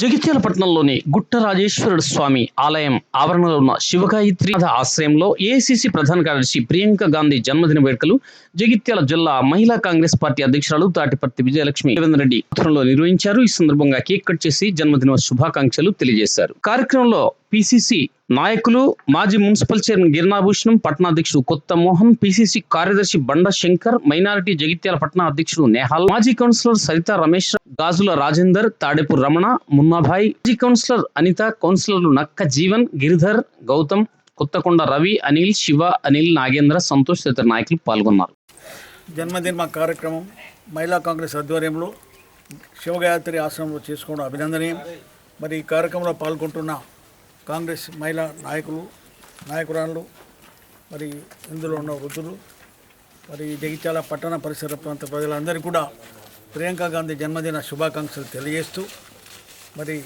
జగిత్యాల పట్టణంలోని గుట్ట రాజేశ్వరుడు స్వామి ఆలయం ఆవరణలో ఉన్న శివగాయత్రి ఆశ్రయంలో ఏఐసిసి ప్రధాన కార్యదర్శి ప్రియాంక గాంధీ జన్మదిన వేడుకలు జగిత్యాల జిల్లా మహిళా కాంగ్రెస్ పార్టీ అధ్యక్షురాలు తాటిపర్తి విజయలక్ష్మి రేవంత్ రెడ్డి ఆధ్వర్యంలో నిర్వహించారు. ఈ సందర్భంగా కేక్ కట్ చేసి జన్మదిన శుభాకాంక్షలు తెలియజేశారు. కార్యక్రమంలో పిసిసి నాయకులు మాజీ మున్సిపల్ చైర్మన్ గిరినాభూషణం పట్టణాధ్యక్షుడు కొత్త మోహన్ పిసిసి కార్యదర్శి బండ శంకర్ మైనారిటీ జగిత్యాల పట్టణ అధ్యక్షుడు నేహాల్ మాజీ కౌన్సిలర్ సరిత రమేష్ గాజుల రాజేందర్ తాడేపు రమణ మున్నాభాయ్ మాజీ కౌన్సిలర్ అనిత కౌన్సిలర్లు నక్క జీవన్ గిరిధర్ గౌతమ్ కొత్తకొండ రవి అనిల్ శివ అనిల్ నాగేంద్ర సంతోష్ తదితర నాయకులు పాల్గొన్నారు. జన్మదిన కార్యక్రమం మహిళా కాంగ్రెస్ ఆధ్వర్యంలో శివగాయత్రి ఆశ్రమంలో చేసుకోవడం అభినందనీయం. మరి ఈ కార్యక్రమంలో పాల్గొంటున్న కాంగ్రెస్ మహిళా నాయకులు నాయకురాళ్ళు మరి ఇందులో ఉన్న వృద్ధులు మరి జగిత్యాల పట్టణ పరిసర ప్రాంత ప్రజలందరికీ కూడా ప్రియాంక గాంధీ జన్మదిన శుభాకాంక్షలు తెలియజేస్తూ మరి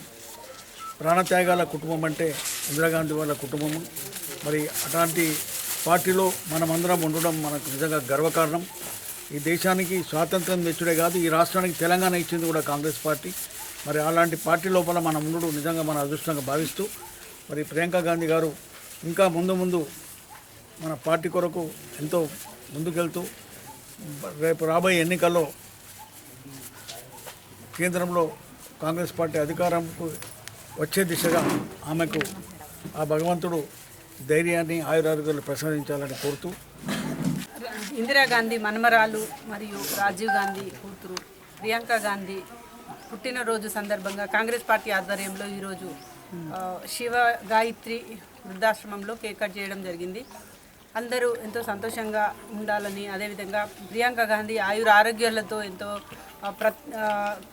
ప్రాణత్యాగాల కుటుంబం అంటే ఇందిరాగాంధీ వాళ్ళ కుటుంబము. మరి అట్లాంటి పార్టీలో మనమందరం ఉండడం మనకు నిజంగా గర్వకారణం. ఈ దేశానికి స్వాతంత్రం తెచ్చుడే కాదు ఈ రాష్ట్రానికి తెలంగాణ ఇచ్చింది కూడా కాంగ్రెస్ పార్టీ. మరి అలాంటి పార్టీ లోపల మనం ఉండడం నిజంగా మన అదృష్టంగా భావిస్తూ మరి ప్రియాంక గాంధీ గారు ఇంకా ముందు ముందు మన పార్టీ కొరకు ఎంతో ముందుకెళ్తూ రేపు రాబోయే ఎన్నికల్లో కేంద్రంలో కాంగ్రెస్ పార్టీ అధికారంకు వచ్చే దిశగా ఆమెకు ఆ భగవంతుడు ధైర్యాన్ని ఆయురారోగ్యాలు ప్రసాదించాలని కోరుతూ ఇందిరాగాంధీ మనమరాలు మరియు రాజీవ్ గాంధీ కూతురు ప్రియాంక గాంధీ పుట్టినరోజు సందర్భంగా కాంగ్రెస్ పార్టీ ఆధ్వర్యంలో ఈరోజు శివ గాయత్రి వృద్ధాశ్రమంలో కేక్ కట్ చేయడం జరిగింది. అందరూ ఎంతో సంతోషంగా ఉండాలని అదేవిధంగా ప్రియాంక గాంధీ ఆయుర ఆరోగ్యాలతో ఎంతో ప్ర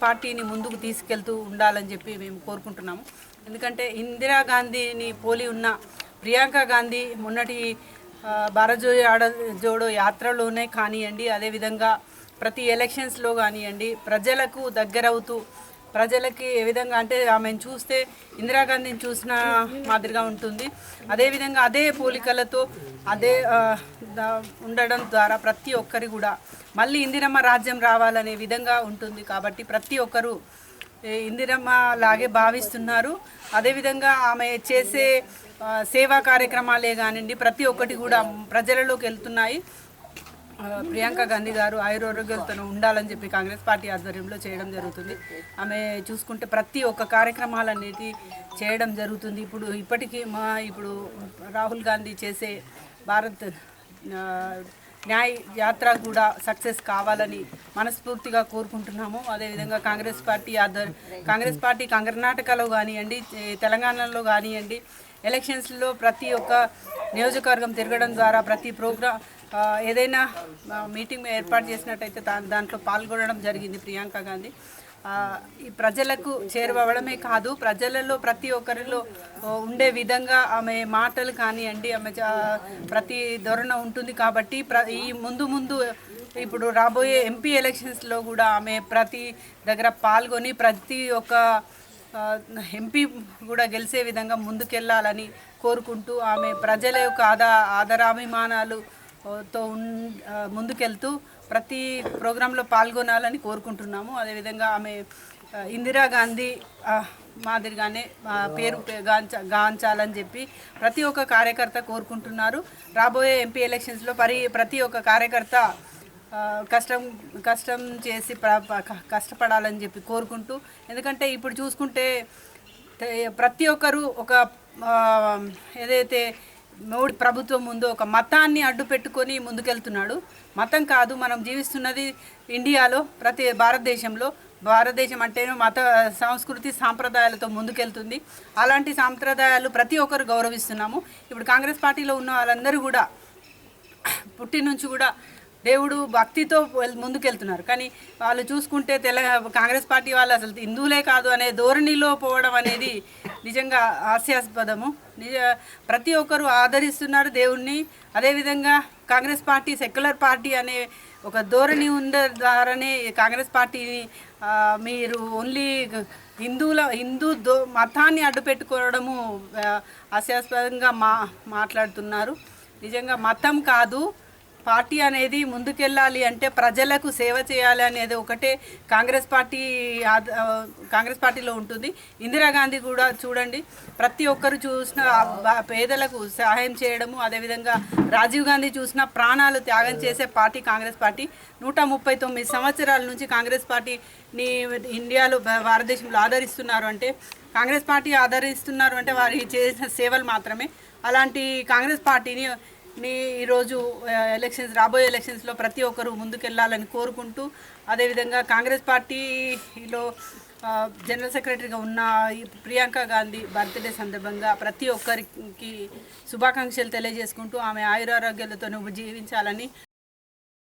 పార్టీని ముందుకు తీసుకెళ్తూ ఉండాలని చెప్పి మేము కోరుకుంటున్నాము. ఎందుకంటే ఇందిరాగాంధీని పోలి ఉన్న ప్రియాంక గాంధీ మొన్నటి భారజో భారత్ జోడో ఆడ జోడో యాత్రలోనే కానివ్వండి అదేవిధంగా ప్రతి ఎలక్షన్స్లో కానివ్వండి ప్రజలకు దగ్గరవుతూ ప్రజలకి ఏ విధంగా అంటే ఆమెను చూస్తే ఇందిరాగాంధీని చూసిన మాదిరిగా ఉంటుంది. అదేవిధంగా అదే పోలికలతో అదే ఉండడం ద్వారా ప్రతి ఒక్కరి కూడా మళ్ళీ ఇందిరమ్మ రాజ్యం రావాలనే విధంగా ఉంటుంది కాబట్టి ప్రతి ఒక్కరూ ఇందిరమ్మ లాగే భావిస్తున్నారు. అదేవిధంగా ఆమె చేసే సేవా కార్యక్రమాలే కానివ్వండి ప్రతి ఒక్కటి కూడా ప్రజలలోకి వెళ్తున్నాయి. ప్రియాంక గాంధీ గారు ఆయురారోగ్యాలతో ఉండాలని చెప్పి కాంగ్రెస్ పార్టీ ఆధ్వర్యంలో చేయడం జరుగుతుంది. ఆమె చూసుకుంటే ప్రతి ఒక్క కార్యక్రమాలన్నిటి చేయడం జరుగుతుంది. ఇప్పుడు ఇప్పటికీ మా ఇప్పుడు రాహుల్ గాంధీ చేసే భారత్ న్యాయ యాత్ర కూడా సక్సెస్ కావాలని మనస్ఫూర్తిగా కోరుకుంటున్నాము. అదేవిధంగా కాంగ్రెస్ పార్టీ ఆధ్వర్యం కాంగ్రెస్ పార్టీ కర్ణాటకలో కానివ్వండి తెలంగాణలో కానివ్వండి ఎలక్షన్స్లో ప్రతి ఒక్క నియోజకవర్గం తిరగడం ద్వారా ప్రతి ప్రోగ్రామ్ ఏదైనా మీటింగ్ ఏర్పాటు చేసినట్టయితే దాంట్లో పాల్గొనడం జరిగింది ప్రియాంక గాంధీ. ఈ ప్రజలకు చేరువవడమే కాదు ప్రజలలో ప్రతి ఒక్కరిలో ఉండే విధంగా ఆమె మాటలు కానివ్వండి ఆమె ప్రతి ధోరణ ఉంటుంది కాబట్టి ప్ర ఈ ముందు ముందు ఇప్పుడు రాబోయే ఎంపీ ఎలక్షన్స్లో కూడా ఆమె ప్రతి దగ్గర పాల్గొని ప్రతి ఒక్క ఎంపీ కూడా గెలిచే విధంగా ముందుకెళ్ళాలని కోరుకుంటూ ఆమె ప్రజల యొక్క ఆదా ఆదరాభిమానాలు తో ముందుకెళ్తూ ప్రతి ప్రోగ్రాంలో పాల్గొనాలని కోరుకుంటున్నాము. అదేవిధంగా ఆమె ఇందిరాగాంధీ మాదిరిగానే పేరు పే- గాంచ గాంచాలని చెప్పి ప్రతి ఒక్క కార్యకర్త కోరుకుంటున్నారు. రాబోయే ఎంపీ ఎలక్షన్స్లో పరి ప్రతి ఒక్క కార్యకర్త కష్టం కష్టం చేసి కష్టపడాలని చెప్పి కోరుకుంటూ ఎందుకంటే ఇప్పుడు చూసుకుంటే ప్రతి ఒక్కరు ఒక ఏదైతే మోడీ ప్రభుత్వం ముందు ఒక మతాన్ని అడ్డు పెట్టుకొని ముందుకెళ్తున్నాడు. మతం కాదు మనం జీవిస్తున్నది ఇండియాలో ప్రతి భారతదేశంలో. భారతదేశం అంటేనే మత సంస్కృతి సాంప్రదాయాలతో ముందుకెళ్తుంది. అలాంటి సాంప్రదాయాలు ప్రతి ఒక్కరు గౌరవిస్తున్నాము. ఇప్పుడు కాంగ్రెస్ పార్టీలో ఉన్న వాళ్ళందరూ కూడా పుట్టి నుంచి కూడా దేవుడు భక్తితో ముందుకెళ్తున్నారు. కానీ వాళ్ళు చూసుకుంటే తెల కాంగ్రెస్ పార్టీ వాళ్ళు అసలు హిందువులే కాదు అనే ధోరణిలో పోవడం అనేది నిజంగా హాస్యాస్పదము. నిజ ప్రతి ఒక్కరు ఆదరిస్తున్నారు దేవుణ్ణి. అదేవిధంగా కాంగ్రెస్ పార్టీ సెక్యులర్ పార్టీ అనే ఒక ధోరణి ఉండే ద్వారానే కాంగ్రెస్ పార్టీని మీరు ఓన్లీ హిందువుల హిందూ దో మతాన్ని అడ్డుపెట్టుకోవడము హాస్యాస్పదంగా మా మాట్లాడుతున్నారు. నిజంగా మతం కాదు. పార్టీ అనేది ముందుకెళ్ళాలి అంటే ప్రజలకు సేవ చేయాలి అనేది ఒకటే కాంగ్రెస్ పార్టీ ఆద- కాంగ్రెస్ పార్టీలో ఉంటుంది. ఇందిరాగాంధీ కూడా చూడండి ప్రతి ఒక్కరు చూసిన పేదలకు సహాయం చేయడము అదేవిధంగా రాజీవ్ గాంధీ చూసిన ప్రాణాలు త్యాగం చేసే పార్టీ కాంగ్రెస్ పార్టీ. నూట ముప్పై తొమ్మిది సంవత్సరాల నుంచి కాంగ్రెస్ పార్టీని ఇండియాలో భారతదేశంలో ఆదరిస్తున్నారు అంటే కాంగ్రెస్ పార్టీ ఆదరిస్తున్నారు అంటే వారికి చేసిన సేవలు మాత్రమే. అలాంటి కాంగ్రెస్ పార్టీని ని ఈరోజు ఎలక్షన్స్ రాబోయే ఎలక్షన్స్లో ప్రతి ఒక్కరూ ముందుకెళ్ళాలని కోరుకుంటూ అదేవిధంగా కాంగ్రెస్ పార్టీలో జనరల్ సెక్రటరీగా ఉన్న ఈ ప్రియాంక గాంధీ బర్త్డే సందర్భంగా ప్రతి ఒక్కరికి శుభాకాంక్షలు తెలియజేసుకుంటూ ఆమె ఆయురారోగ్యాలతో జీవించాలని